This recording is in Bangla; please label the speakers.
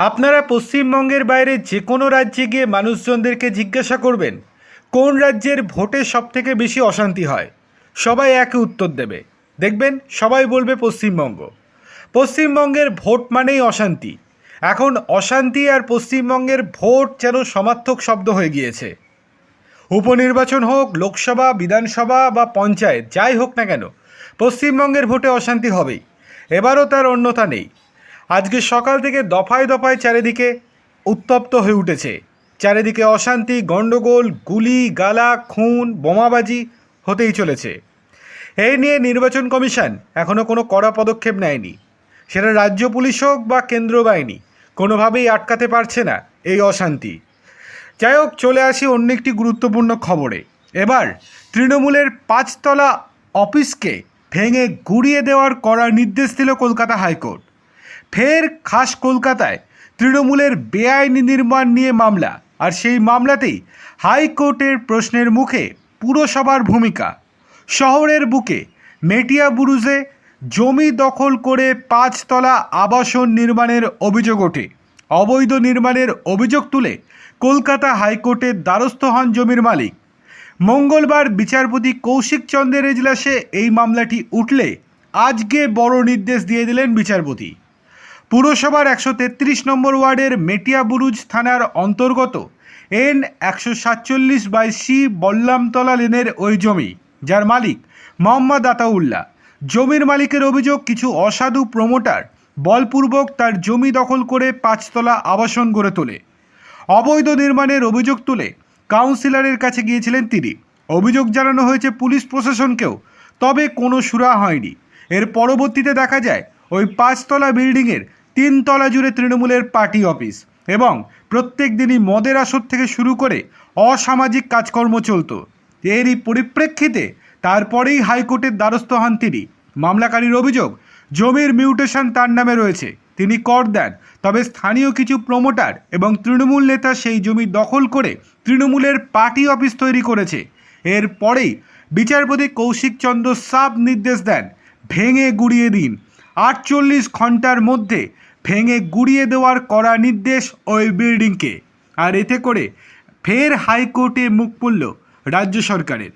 Speaker 1: আপনারা পশ্চিমবঙ্গের বাইরে যে কোনো রাজ্যে গিয়ে মানুষজনদেরকে জিজ্ঞাসা করবেন, কোন রাজ্যের ভোটে সবথেকে বেশি অশান্তি হয়? সবাই একই উত্তর দেবে। দেখবেন, সবাই বলবে পশ্চিমবঙ্গ। পশ্চিমবঙ্গের ভোট মানেই অশান্তি। এখন অশান্তি আর পশ্চিমবঙ্গের ভোট যেন সমার্থক শব্দ হয়ে গিয়েছে। উপনির্বাচন হোক, লোকসভা, বিধানসভা বা পঞ্চায়েত, যাই হোক না কেন, পশ্চিমবঙ্গের ভোটে অশান্তি হবেই। এবারও তার অন্যতা নেই। আজকে সকাল থেকে দফায় দফায় চারিদিকে উত্তপ্ত হয়ে উঠেছে। চারিদিকে অশান্তি, গণ্ডগোল, গুলি, গালা, খুন, বোমাবাজি হতেই চলেছে। এই নিয়ে নির্বাচন কমিশন এখনও কোনো কড়া পদক্ষেপ নেয়নি। সেটা রাজ্য পুলিশ হোক বা কেন্দ্র বাহিনী, কোনোভাবেই আটকাতে পারছে না এই অশান্তি। যাই হোক, চলে আসি অন্য একটি গুরুত্বপূর্ণ খবরে। এবার তৃণমূলের পাঁচতলা অফিসকে ভেঙে গুড়িয়ে দেওয়ার করার নির্দেশ দিল কলকাতা হাইকোর্ট। ফের খাস কলকাতায় তৃণমূলের বেআইনি নির্মাণ নিয়ে মামলা। আর সেই মামলাতেই হাইকোর্টের প্রশ্নের মুখে পুরসভার ভূমিকা। শহরের বুকে মেটিয়া বুরুজে জমি দখল করে পাঁচতলা আবাসন নির্মাণের অভিযোগ ওঠে। অবৈধ নির্মাণের অভিযোগ তুলে কলকাতা হাইকোর্টের দ্বারস্থ হন জমির মালিক। মঙ্গলবার বিচারপতি কৌশিক চন্দ্রের এজলাসে এই মামলাটি উঠলে আজকে বড় নির্দেশ দিয়ে দিলেন বিচারপতি। পুরসভার একশো তেত্রিশ নম্বর ওয়ার্ডের মেটিয়াবুরুজ থানার অন্তর্গত। এন একশো সাতচল্লিশ বাই সি বল্লামতলা লেনের ওই জমি, যার মালিক মোহাম্মদ আতাউল্লাহ। জমির মালিকের অভিযোগ কিছু অসাধু প্রমোটার বলপূর্বক তার জমি দখল করে পাঁচতলা আবাসন গড়ে তোলে। অবৈধ নির্মাণের অভিযোগ তুলে কাউন্সিলরের কাছে গিয়েছিলেন তিনি। অভিযোগ জানানো হয়েছে পুলিশ প্রশাসনকেও, তবে কোনো সুরা হয়নি। এর পরবর্তীতে দেখা যায়, ওই পাঁচতলা বিল্ডিংয়ের তিনতলা জুড়ে তৃণমূলের পার্টি অফিস এবং প্রত্যেক দিনই মদের আসর থেকে শুরু করে অসামাজিক কাজকর্ম চলত। এরই পরিপ্রেক্ষিতে তারপরেই হাইকোর্টের দ্বারস্থ হন তিনি। মামলাকারীর অভিযোগ, জমির মিউটেশন তার নামে রয়েছে। তিনি কর দেন, তবে স্থানীয় কিছু প্রমোটার এবং তৃণমূল নেতা সেই জমি দখল করে তৃণমূলের পার্টি অফিস তৈরি করেছে। এরপরেই বিচারপতি কৌশিক চন্দ্র সাব নির্দেশ দেন, ভেঙে গুড়িয়ে দিন। আটচল্লিশ ঘণ্টার মধ্যে ভেঙে গুড়িয়ে দেওয়ার করা নির্দেশ ওই বিল্ডিংকে। আর এতে করে ফের হাইকোর্টে মুখ পড়ল রাজ্য সরকারের।